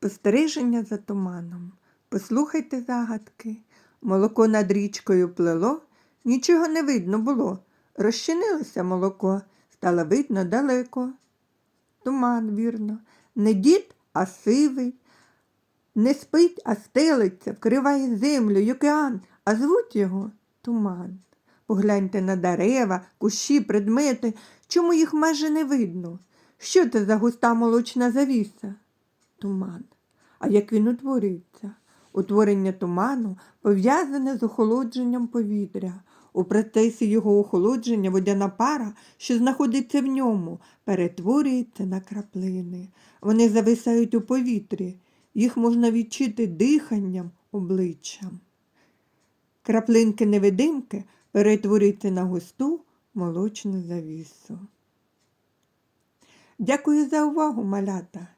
Спостереження за туманом. Послухайте загадки. Молоко над річкою плело, нічого не видно було. Розчинилося молоко, стало видно далеко. Туман, вірно, не дід, а сивий. Не спить, а стелиться, вкриває землю, океан, а звуть його туман. Погляньте на дерева, кущі, предмети, чому їх майже не видно. Що це за густа молочна завіса? Туман. А як він утворюється? Утворення туману пов'язане з охолодженням повітря. У процесі його охолодження водяна пара, що знаходиться в ньому, перетворюється на краплини. Вони зависають у повітрі. Їх можна відчути диханням, обличчям. Краплинки невидимки перетворюються на густу молочну завісу. Дякую за увагу, малята.